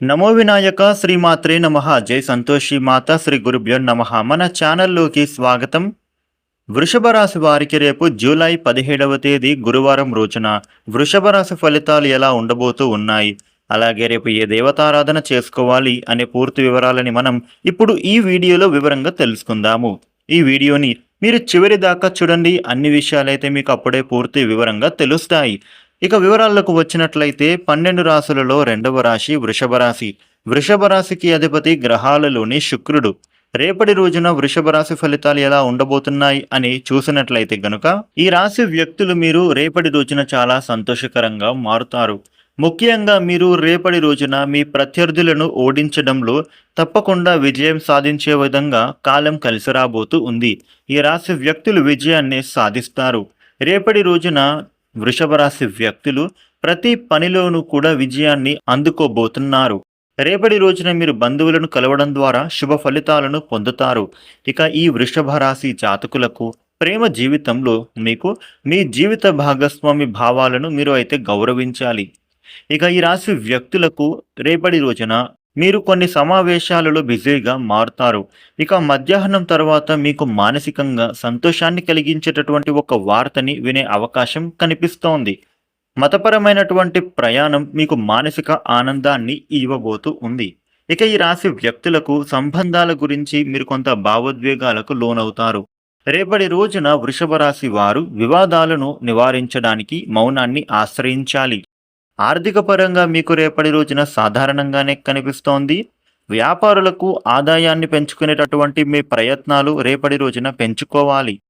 నమో వినాయక శ్రీమాత్రే నమ జై సంతోషి మాత శ్రీ గురుభ్యో నమ. మన ఛానల్లోకి స్వాగతం. వృషభ రాశి వారికి రేపు జూలై పదిహేడవ తేదీ గురువారం రోజున వృషభ రాశి ఫలితాలు ఎలా ఉండబోతూ ఉన్నాయి? అలాగే రేపు ఏ దేవతారాధన చేసుకోవాలి అనే పూర్తి వివరాలని మనం ఇప్పుడు ఈ వీడియోలో వివరంగా తెలుసుకుందాము. ఈ వీడియోని మీరు చివరి దాకా చూడండి. అన్ని విషయాలైతే మీకు అప్పుడే పూర్తి వివరంగా తెలుస్తాయి. ఇక వివరాలకు వచ్చినట్లయితే పన్నెండు రాశులలో రెండవ రాశి వృషభ రాశి. వృషభ రాశికి అధిపతి గ్రహాలలోని శుక్రుడు. రేపటి రోజున వృషభ రాశి ఫలితాలు ఎలా ఉండబోతున్నాయి అని చూసినట్లయితే గనుక ఈ రాశి వ్యక్తులు మీరు రేపటి రోజున చాలా సంతోషకరంగా మారుతారు. ముఖ్యంగా మీరు రేపటి రోజున మీ ప్రత్యర్థులను ఓడించడంలో తప్పకుండా విజయం సాధించే విధంగా కాలం కలిసి రాబోతూ ఉంది. ఈ రాశి వ్యక్తులు విజయాన్ని సాధిస్తారు. రేపటి రోజున వృషభ రాశి వ్యక్తులు ప్రతి పనిలోనూ కూడా విజయాన్ని అందుకోబోతున్నారు. రేపటి రోజున మీరు బంధువులను కలవడం ద్వారా శుభ ఫలితాలను పొందుతారు. ఇక ఈ వృషభ రాశి జాతకులకు ప్రేమ జీవితంలో మీకు మీ జీవిత భాగస్వామి భావాలను మీరు అయితే గౌరవించాలి. ఇక ఈ రాశి వ్యక్తులకు రేపటి రోజున మీరు కొన్ని సమావేశాలలో బిజీగా మారుతారు. ఇక మధ్యాహ్నం తర్వాత మీకు మానసికంగా సంతోషాన్ని కలిగించేటటువంటి ఒక వార్తని వినే అవకాశం కనిపిస్తోంది. మతపరమైనటువంటి ప్రయాణం మీకు మానసిక ఆనందాన్ని ఇవ్వబోతూ ఉంది. ఇక ఈ రాశి వ్యక్తులకు సంబంధాల గురించి మీరు కొంత భావోద్వేగాలకు లోనవుతారు. రేపటి రోజున వృషభ రాశి వారు వివాదాలను నివారించడానికి మౌనాన్ని ఆశ్రయించాలి. ఆర్థిక పరంగా మీకు రేపటి రోజున సాధారణంగానే కనిపిస్తోంది. వ్యాపారులకు ఆదాయాన్ని పెంచుకునేటటువంటి మీ ప్రయత్నాలు రేపటి రోజున పెంచుకోవాలి.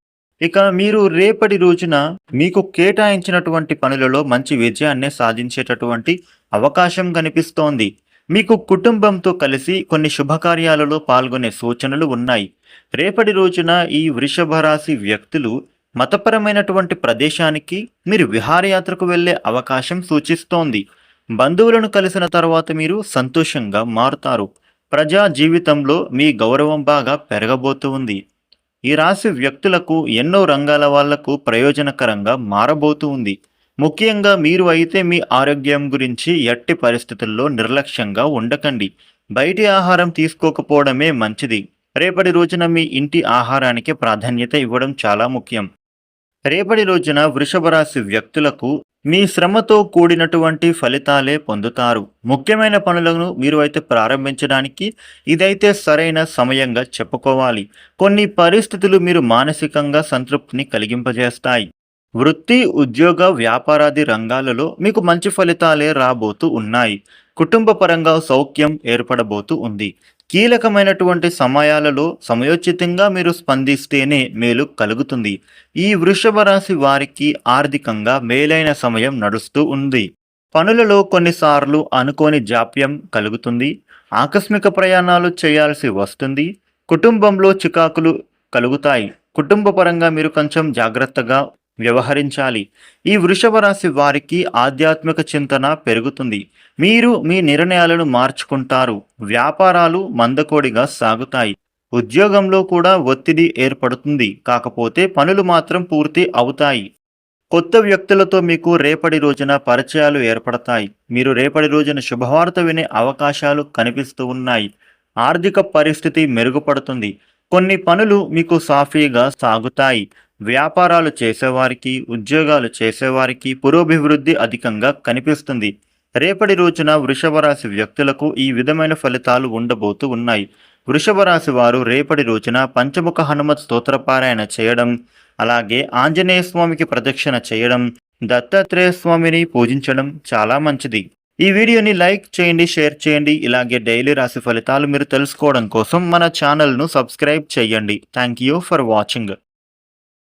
ఇక మీరు రేపటి రోజున మీకు కేటాయించినటువంటి పనులలో మంచి విజయాన్ని సాధించేటటువంటి అవకాశం కనిపిస్తోంది. మీకు కుటుంబంతో కలిసి కొన్ని శుభకార్యాలలో పాల్గొనే సూచనలు ఉన్నాయి. రేపటి రోజున ఈ వృషభ రాశి వ్యక్తులు మతపరమైనటువంటి ప్రదేశానికి మీరు విహారయాత్రకు వెళ్ళే అవకాశం సూచిస్తోంది. బంధువులను కలిసిన తర్వాత మీరు సంతోషంగా మారుతారు. ప్రజా జీవితంలో మీ గౌరవం బాగా పెరగబోతుంది ఈ రాశి వ్యక్తులకు ఎన్నో రంగాల వాళ్ళకు ప్రయోజనకరంగా మారబోతుంది ముఖ్యంగా మీరు అయితే మీ ఆరోగ్యం గురించి ఎట్టి పరిస్థితుల్లో నిర్లక్ష్యంగా ఉండకండి. బయటి ఆహారం తీసుకోకపోవడమే మంచిది. రేపటి రోజున మీ ఇంటి ఆహారానికి ప్రాధాన్యత ఇవ్వడం చాలా ముఖ్యం. రేపటి రోజున వృషభ రాశి వ్యక్తులకు మీ శ్రమతో కూడినటువంటి ఫలితాలే పొందుతారు. ముఖ్యమైన పనులను మీరు అయితే ప్రారంభించడానికి ఇదైతే సరైన సమయంగా చెప్పుకోవాలి. కొన్ని పరిస్థితులు మీరు మానసికంగా సంతృప్తిని కలిగింపజేస్తాయి. వృత్తి ఉద్యోగ వ్యాపారాది రంగాలలో మీకు మంచి ఫలితాలే రాబోతూ ఉన్నాయి. కుటుంబ పరంగా సౌఖ్యం ఏర్పడబోతూ ఉంది. కీలకమైనటువంటి సమయాలలో సమయోచితంగా మీరు స్పందిస్తేనే మేలు కలుగుతుంది. ఈ వృషభ రాశి వారికి ఆర్థికంగా మేలైన సమయం నడుస్తూ ఉంది. పనులలో కొన్నిసార్లు అనుకోని జాప్యం కలుగుతుంది. ఆకస్మిక ప్రయాణాలు చేయాల్సి వస్తుంది. కుటుంబంలో చికాకులు కలుగుతాయి. కుటుంబ పరంగా మీరు కొంచెం జాగ్రత్తగా వ్యవహరించాలి. ఈ వృషభ రాశి వారికి ఆధ్యాత్మిక చింతన పెరుగుతుంది. మీరు మీ నిర్ణయాలను మార్చుకుంటారు. వ్యాపారాలు మందకోడిగా సాగుతాయి. ఉద్యోగంలో కూడా ఒత్తిడి ఏర్పడుతుంది. కాకపోతే పనులు మాత్రం పూర్తి అవుతాయి. కొత్త వ్యక్తులతో మీకు రేపటి రోజున పరిచయాలు ఏర్పడతాయి. మీరు రేపటి రోజున శుభవార్త వినే అవకాశాలు కనిపిస్తూ ఉన్నాయి. ఆర్థిక పరిస్థితి మెరుగుపడుతుంది. కొన్ని పనులు మీకు సాఫీగా సాగుతాయి. వ్యాపారాలు చేసేవారికి ఉద్యోగాలు చేసేవారికి పురోభివృద్ధి అధికంగా కనిపిస్తుంది. రేపటి రోజున వృషభ రాశి వ్యక్తులకు ఈ విధమైన ఫలితాలు ఉండబోతూ ఉన్నాయి. వృషభ రాశి వారు రేపటి రోజున పంచముఖ హనుమత్ స్తోత్రపారాయణ చేయడం అలాగే ఆంజనేయ స్వామికి ప్రదక్షిణ చేయడం దత్తాత్రేయ స్వామిని పూజించడం చాలా మంచిది. ఈ వీడియోని లైక్ చేయండి షేర్ చేయండి ఇలాగే డైలీ రాశి ఫలితాలు మీరు తెలుసుకోవడం కోసం మన ఛానల్ను సబ్స్క్రైబ్ చేయండి. Thank you for watching.